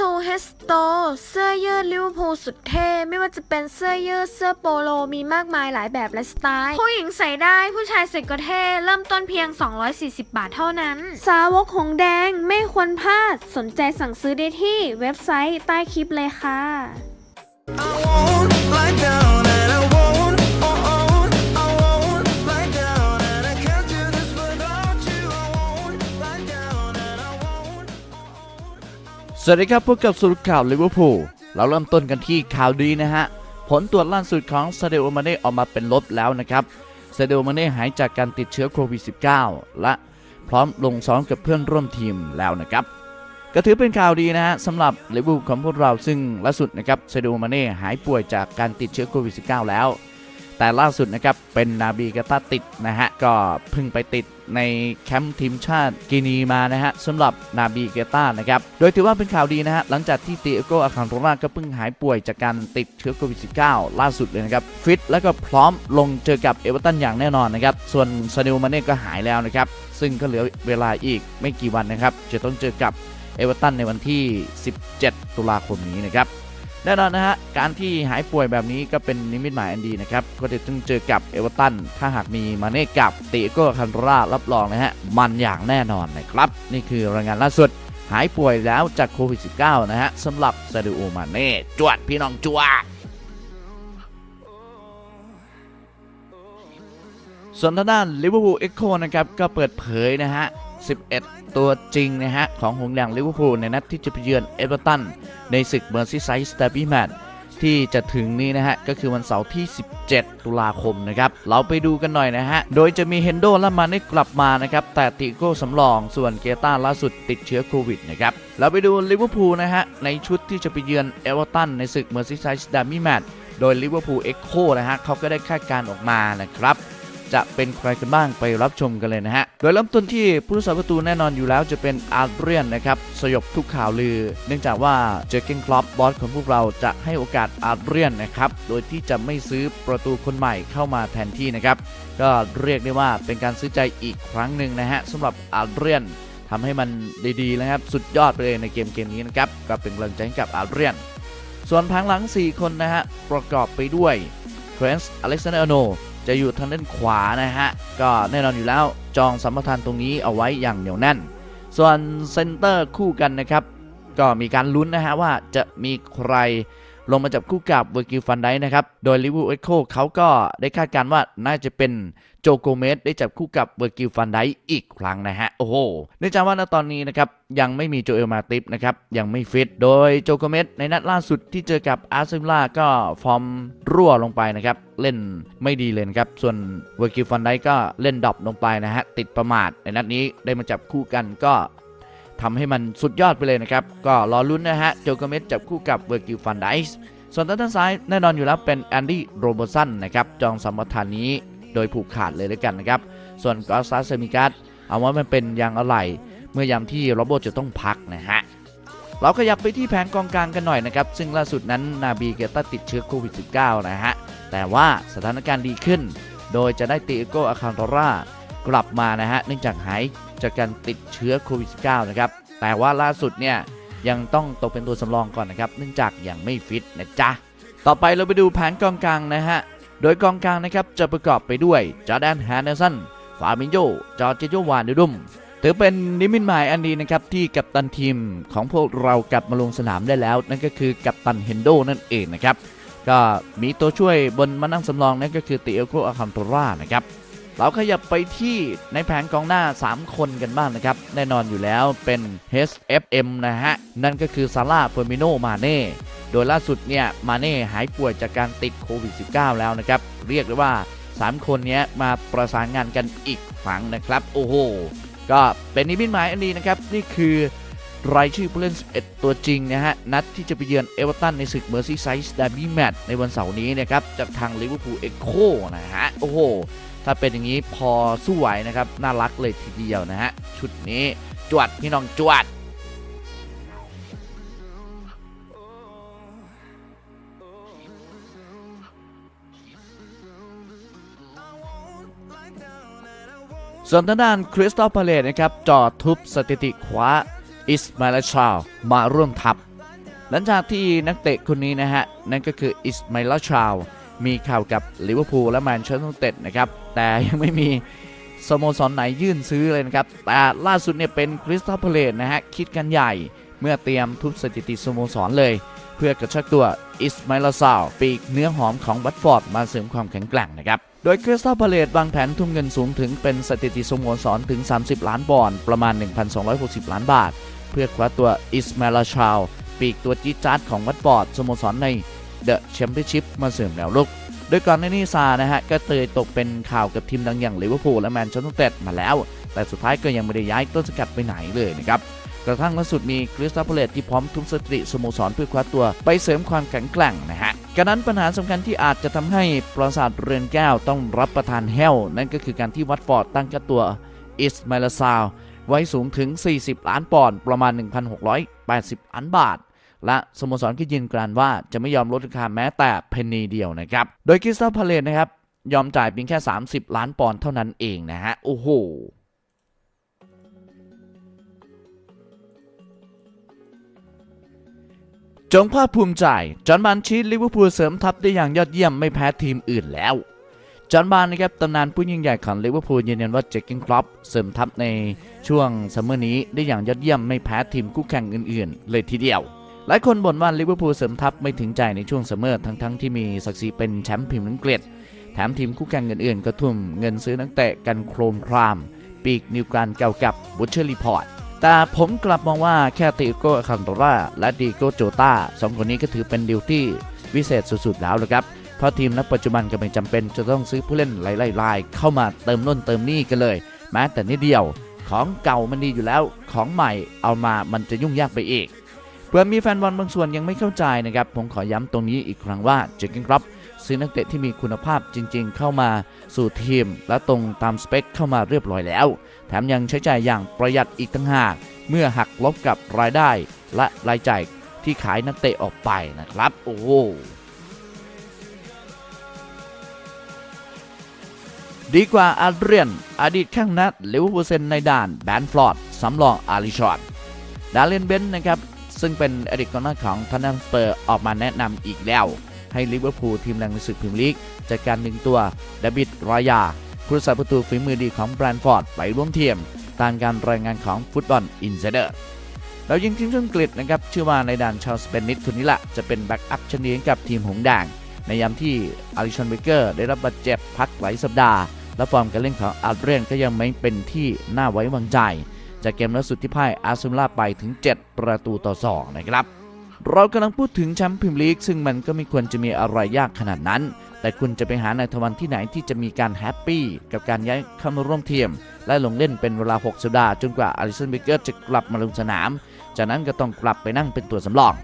ชว์เฮสโตเสื้อยืดลิเวอร์พูลสุดเท่ ไม่ว่าจะเป็นเสื้อยืดเสื้อโปโลมีมากมายหลายแบบและสไตล์ ผู้หญิงใส่ได้ผู้ชายใส่ก็เท่ เริ่มต้นเพียง 240 บาทเท่านั้น สาวกหงแดงไม่ควรพลาด สนใจสั่งซื้อได้ที่เว็บไซต์ใต้คลิปเลยค่ะ วัสดีครับพบกับสรุปข่าวลิเวอร์พูลเราเริ่มต้นกันที่ข่าวดีนะฮะ ผลตรวจล่าสุดของซาเดโอมาเน่ออกมาเป็นลบแล้วนะครับซาเดโอมาเน่หายจากการติดเชื้อโควิด -19 และพร้อมลงซ้อมกับเพื่อนร่วมทีมแล้วนะครับ ก็ถือเป็นข่าวดีนะฮะสำหรับลิเวอร์พูลของพวกเราซึ่งล่าสุดนะครับซาเดโอมาเน่หายป่วยจากการติดเชื้อโควิด -19 แล้ว แต่ล่าสุดนะครับเป็นนาบีกาตาติดนะฮะก็เพิ่งไปติดในแคมป์ทีมชาติกินีมานะฮะสำหรับนาบีเกต้านะครับโดยถือว่าเป็นข่าวดีนะฮะหลังจากที่ติโกอาคันโรนาก็เพิ่งหายป่วยจากการติดเชื้อโควิด -19 ล่าสุดเลยนะครับฟิตแล้วก็พร้อมลงเจอกับเอเวอเรตันอย่างแน่นอนนะครับส่วนซาดิโอมาเน่ก็หายแล้วนะครับซึ่งก็เหลือเวลาอีกไม่กี่วันนะครับจะต้องเจอกับเอเวอเรตันในวันที่ 17 ตุลาคมนี้นะครับ แน่นอนนะฮะ การที่หายป่วยแบบนี้ก็เป็นนิมิตหมายอันดีนะครับ ก็จะต้องเจอกับเอเวอร์ตัน ถ้าหากมีมาเน่กับติโก้คันรารับรองนะฮะ มันอย่างแน่นอนนะครับ นี่คือรายงานล่าสุด หายป่วยแล้วจากโควิด -19 นะฮะสำหรับซาดูโอมาเน่จวดพี่น้องจวด ส่วนทางด้านลิเวอร์พูลเอ็กโคนะครับก็เปิดเผยนะฮะ 11 ตัวจริงนะฮะ ของหงแดงลิเวอร์พูลในนัดที่จะไปเยือนเอเวอร์ตัน ในศึกเมอร์ซีไซส์เดบี้แมตที่จะถึงนี้นะฮะ ก็คือวันเสาร์ที่ 17 ตุลาคมนะครับ เราไปดูกันหน่อยนะฮะ โดยจะมีเฮนโดและมาเน่กลับมานะครับ แต่ติโก้สำรองส่วนเกต้าล่าสุดติดเชื้อโควิดนะครับ เราไปดูลิเวอร์พูลนะฮะ ในชุดที่จะไปเยือนเอเวอร์ตันในศึกเมอร์ซีไซส์ดบี้แมตโดยลิเวอร์พูลเอ็กโคนะฮะเขาก็ได้คาดการณ์ออกมานะครับ จะเป็นใครกันบ้างไปรับชมกันเลยนะฮะ โดยเริ่มต้นที่ผู้รักษาประตูแน่นอนอยู่แล้วจะเป็นอาร์เรียนนะครับ สยบทุกข่าวลือ เนื่องจากว่าเจอเกนคลอปบอสของพวกเราจะให้โอกาสอาร์เรียนนะครับ โดยที่จะไม่ซื้อประตูคนใหม่เข้ามาแทนที่นะครับ ก็เรียกได้ว่าเป็นการซื้อใจอีกครั้งหนึ่งนะฮะสำหรับอาร์เรียนทำให้มันดีๆนะครับ สุดยอดไปเลยในเกมเกมนี้นะครับ ก็เป็นกำลังใจให้กับอาร์เรียน ส่วนพังหลัง 4 คนนะฮะ ประกอบไปด้วยเทรนส์อเล็กซานเดอร์โน จะอยู่ทางด้านขวานะฮะ ก็แน่นอนอยู่แล้วจองสัมปทานตรงนี้เอาไว้อย่างเหนียวแน่น ส่วนเซนเตอร์คู่กันนะครับ ก็มีการลุ้นนะฮะว่าจะมีใครลงมาจับคู่กับเวอร์กิลฟันไดนะครับ โดยลิเวอร์พูลเอ็กโคเขาก็ได้คาดการณ์ว่าน่าจะเป็น โจโกเมสได้จับคู่กับเวอร์กิลฟันไดอีกครั้งนะฮะ โอ้โหเนื่องจากว่าณตอนนี้นะครับ ยังไม่มีโจเอลมาติฟนะครับ ยังไม่ฟิต โดยโจโกเมสในนัดล่าสุดที่เจอกับอาร์เซนอลก็ฟอร์มรั่วลงไปนะครับ เล่นไม่ดีเลยนะครับ ส่วนเวอร์กิลฟันไดก็เล่นดรอปลงไปนะฮะติดประมาทในนัดนี้ได้มาจับคู่กันก็ทำให้มันสุดยอดไปเลยนะครับ ก็รอลุ้นนะฮะ โจโกเมสจับคู่กับเวอร์กิลฟันไดส์ส่วนด้านซ้ายแน่นอนอยู่แล้วเป็นแอนดี้โรเบอร์สันนะครับ จองสมปทานนี้ โดยผูกขาดเลยด้วยกันนะครับ ส่วนกอสซาเซมิกัสเอาว่ามันเป็นยางอะไรเมื่อยามที่โรโบจะต้องพักนะฮะเราขยับไปที่แผนกองกลางกันหน่อยนะครับ ซึ่งล่าสุดนั้นนาบีเกต้าติดเชื้อโควิด -19 นะฮะ แต่ว่าสถานการณ์ดีขึ้น โดยจะได้ติโกอาคันโตรากลับมานะฮะ เนื่องจากหายจากการติดเชื้อโควิด -19 นะครับ แต่ว่าล่าสุดเนี่ยยังต้องตกเป็นตัวสำรองก่อนนะครับ เนื่องจากยังไม่ฟิตนะจ๊ะ ต่อไปเราไปดูแผนกองกลางนะฮะ โดยกองกลางนะครับจะประกอบไปด้วยจอแดนแฮนเดอร์สันฟาบินโยจอร์เจโจวานดุมถือเป็นนิมิตหมายอันดีนะครับที่กัปตันทีมของพวกเรากลับมาลงสนามได้แล้ว นั่นก็คือกัปตันเฮนโดนั่นเองนะครับ ก็มีตัวช่วยบนมานั่งสำรองนั่นก็คือติเอโกอาคัมโตรานะครับ เราขยับไปที่ในแผงกองหน้า 3 คนกันบ้างนะครับ แน่นอนอยู่แล้วเป็น HFM นะฮะ นั่นก็คือซาร่าเฟอร์มิโนมาเน่โดยล่าสุดเนี่ยมาเน่หายป่วยจากการติดโควิด -19 แล้วนะครับ เรียกได้ว่า 3 คนนี้มาประสานงานกันอีกครั้งนะครับ โอ้โห ก็เป็นนิมิตหมายอันดีนะครับ นี่คือรายชื่อผู้เล่น 11 ตัวจริงนะฮะ นัดที่จะไปเยือนเอเวอร์ตันในศึกเมอร์ซีไซส์ดาร์บี้แมตช์ในวันเสาร์นี้นะครับ จากทางลิเวอร์พูลเอ็กโคนะฮะ โอ้โห ถ้าเป็นอย่างนี้พอสู้ไหวนะครับ น่ารักเลยทีเดียวนะฮะ ชุดนี้จวด พี่น้องจวด ส่วนทางด้านคริสตัลพาเลตนะครับจอดทุบสถิติคว้าอิสมาลชาลมาร่วมทัพหลังจากที่นักเตะคนนี้นะฮะ นั่นก็คืออิสมาอิลชาวมีข่าวกับลิเวอร์พูลและแมนเชสเตอร์ยูไนเต็ดนะครับ แต่ยังไม่มีสโมสรไหนยื่นซื้อเลยนะครับ แต่ล่าสุดเนี่ยเป็นคริสตัลเพลตนะฮะ คิดกันใหญ่เมื่อเตรียมทุบสถิติสโมสรเลย เพื่อกระชักตัวอิสมาอิลซาวปีกเนื้อหอมของวัตฟอร์ดมาเสริมความแข็งแกร่งนะครับ โดยคริสตัลเพลตวางแผนทุ่มเงินสูงถึงเป็นสถิติสโมสรถึง 30 ล้านปอนด์ประมาณ 1,260 ล้านบาท เพื่อคว้าตัวอิสมาลาชาวปีกตัวจี๊ดจ๊าดของวัตฟอร์ดสโมสรในเดอะแชมเปี้ยนชิพมาเสริมแนวรุก โดยก่อนหน้านี้ซานะฮะก็เคยตกเป็นข่าวกับทีมดังอย่างลิเวอร์พูลและแมนเชสเตอร์ยูไนเต็ดมาแล้ว แต่สุดท้ายก็ยังไม่ได้ย้ายต้นสกัดไปไหนเลยนะครับกระทั่งล่าสุดมีคริสตัลพาเลตที่พร้อมทุบสติสโมสรเพื่อคว้าตัวไปเสริมความแข็งแกร่งนะฮะกระนั้นปัญหาสำคัญที่อาจจะทำให้ปราสาทเรือนแก้วต้องรับประทานแห้ว นั่นก็คือการที่วัตฟอร์ดตั้งค่าตัวอิสมาลาซาวไว้สูงถึง 40 ล้านปอนด์ประมาณ 1,680ล้านบาท และสโมสรก็ยืนกรานว่าจะไม่ยอมลดราคาแม้แต่เพนนีเดียวนะครับ โดยคริสตัลพาเลตนะครับยอมจ่ายเพียงแค่ 30 ล้านปอนด์เท่านั้นเองนะฮะ โอ้โหจงภาคภูมิใจ จอห์นบานชีสลิเวอร์พูลเสริมทัพได้อย่างยอดเยี่ยมไม่แพ้ทีมอื่นแล้ว จอห์นบานนะครับตำนานผู้ยิ่งใหญ่ของลิเวอร์พูลยืนยันว่าเจคกินครอปเสริมทัพในช่วงซัมเมอร์นี้ได้อย่างยอดเยี่ยมไม่แพ้ทีมคู่แข่งอื่นๆ เลยทีเดียว หลายคนบ่นว่าลิเวอร์พูลเสริมทัพไม่ถึงใจในช่วงซัมอทั้งๆที่มีศักดิ์ศรีเป็นแชมป์พรีเมียร์ลีกเกรดแถมทีมคู่แข่งอื่นๆก็ทุ่มเงินซื้อนักเตะกันโครมคราม ปีกนิวการเก่ากับบุชเชอร์รีพอร์ตแต่ผมกลับมองว่าแค่ติโก้คันโตราและดีโก้โจตาสองคนนี้ก็ถือเป็นดีลที่วิเศษสุดๆแล้วนะครับ เพราะทีมนักปัจจุบันก็ไม่จำเป็นจะต้องซื้อผู้เล่นหลายๆรายเข้ามาเติมน่นเติมนี่กันเลย แม้แต่นิดเดียวของเก่ามันดีอยู่แล้วของใหม่เอามามันจะยุ่งยากไปอีก เพื่อมีแฟนบอลบางส่วนยังไม่เข้าใจนะครับ ผมขอย้ำตรงนี้อีกครั้งว่าเจคกินครับซื้อนักเตะที่มีคุณภาพจริงๆ เข้ามาสู่ทีม และตรงตามสเปคเข้ามาเรียบร้อยแล้ว แถมยังใช้จ่ายอย่างประหยัดอีกต่างหาก เมื่อหักลบกับรายได้และรายจ่ายที่ขายนักเตะออกไปนะครับ โอ้โหดีกว่าอาเดรียน อดีตข้างนัดลิเวอร์พูลเซนในด่านแบนฟลอดสำรองอาริชอนดาเลนเบนนะครับ ซึ่งเป็นอดีตกองหน้าของทันนัมสเปอร์ออกมาแนะนำอีกแล้ว ให้ลิเวอร์พูลทีมแรงในศึกพรีเมียร์ลีกจัดการดึงตัวเดบิดรายาผู้รักษาประตูฝีมือดีของแบรนด์ฟอร์ดไปร่วมทีมตามการรายงานของฟุตบอลอินไซเดอร์แล้วยิงทีมชาติอังกฤษนะครับชื่อว่าในด่านชาวสเปนิสคนนี้ละจะเป็นแบ็กอัพชนีกับทีมหงส์แดงในยามที่อาริชอนเบเกอร์ได้รับบาดเจ็บพักหลายสัปดาห์ และฟอร์มการเล่นของอาร์เรนก็ยังไม่เป็นที่น่าไว้วางใจ จากเกมล่าสุดที่พ่ายอาร์เซนอลไปถึง 7 ประตูต่อ 2 นะครับ เรากำลังพูดถึงแชมป์พรีเมียร์ลีกซึ่งมันก็ไม่ควรจะมีอะไรยากขนาดนั้น แต่คุณจะไปหานายทวันที่ไหนที่จะมีการแฮปปี้กับการย้ายเข้ามาร่วมทีมและลงเล่นเป็นเวลา 6 สัปดาห์จนกว่าอาริสันเบเกอร์จะกลับมาลงสนาม จากนั้นก็ต้องกลับไปนั่งเป็นตัวสำรอง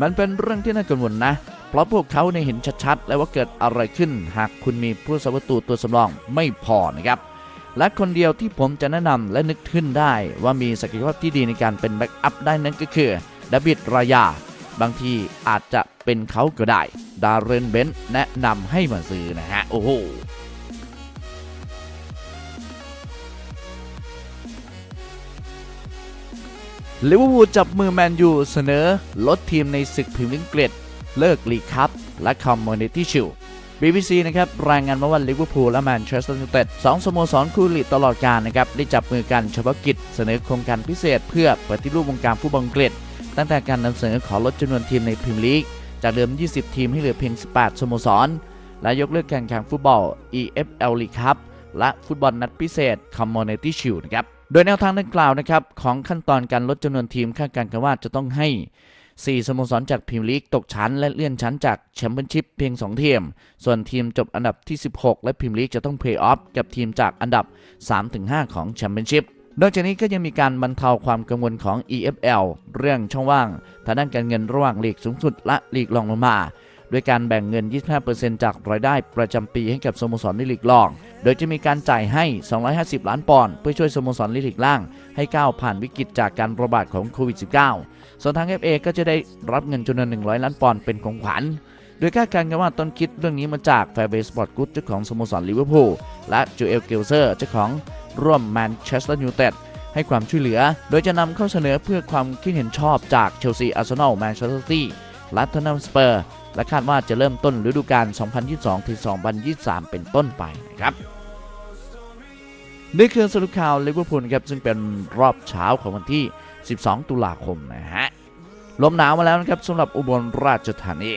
มันเป็นเรื่องที่น่ากังวลนะ เพราะพวกเขาในเห็นชัดๆ แล้วว่าเกิดอะไรขึ้น หากคุณมีผู้สาประตูตัวสำรองไม่พอนะครับ และคนเดียวที่ผมจะแนะนำและนึกขึ้นได้ว่ามีศักยภาพที่ดีในการเป็นแบ็กอัพได้นั้นก็คือดบิดรายา บางทีอาจจะเป็นเขาก็ได้ ดาร์เรนเบนซ์แนะนำให้มาซื้อนะฮะ โอ้โหลิเวอร์พูลจับมือแมนยูเสนอ ลดทีมในศึกพรีเมียร์ลีกเกรดเลิกลีกคัพและคอมมูนิตี้ชิล BBC นะครับรายงานมาว่าลิเวอร์พูลและแมนเชสเตอร์ยูไนเต็ดสองสโมสรคู่อริตลอดกาลนะครับได้จับมือกันเฉพาะกิจเสนอโครงการพิเศษเพื่อปฏิรูปวงการฟุตบอลอังกฤษตั้งแต่การนำเสนอขอลดจำนวนทีมในพรีเมียร์ลีกจากเดิม 20 ทีมให้เหลือเพียง 18 สโมสร และยกเลิกการแข่งฟุตบอล EFL League Cup และฟุตบอลนัดพิเศษ Community Shield นะครับ โดยแนวทางดังกล่าวนะครับของขั้นตอนการลดจำนวนทีมคาดการณ์กันว่าจะต้องให้ 4 สโมสรจากพรีเมียร์ลีกตกชั้นและเลื่อนชั้นจากแชมเปี้ยนชิพเพียง 2 ทีม ส่วนทีมจบอันดับที่ 16 และพรีเมียร์ลีกจะต้องเพลย์ออฟกับทีมจากอันดับ 3-5 ของแชมเปี้ยนชิพนอกจากนี้ก็ยังมีการบรรเทาความกังวลของ EFL เรื่องช่องว่างทางด้านการเงินระหว่างลีกสูงสุดและลีกรองลงมาด้วยการแบ่งเงิน 25%จากรายได้ประจำปีให้กับสโมสรในลีกรอง โดยจะมีการจ่ายให้ 250 ล้านปอนด์เพื่อช่วยสโมสรลีกล่าง ให้ก้าวผ่านวิกฤตจากการระบาดของโควิด -19 ส่วนทาง FA ก็จะได้รับเงินจำนวน100 ล้านปอนด์เป็นของขวัญ โดยคาดการณ์กันว่าต้นคิดเรื่องนี้มาจากแฟร์เบย์สปอร์ตกู๊ดเจ้าของสโมสรลิเวอร์พูลและจูเอลเกลเซอร์เจ้าของร่วมแมนเชสเตอร์ยูไนเต็ดให้ความช่วยเหลือ โดยจะนำเข้าเสนอเพื่อความคิดเห็นชอบจากเชลซี อาร์เซนอล แมนเชสเตอร์ซิตี้และท t น n มสเปอร์ และคาดว่าจะเริ่มต้นฤดูกาล 2022-2023 เป็นต้นไปนะครับนี่คือสรุปข่าวลิเวอร์พูลครับซึ่งเป็นรอบเช้าของวันที่ 12 ตุลาคมนะฮะ ลมหนาวมาแล้วนะครับสำหรับอุบลราชธานี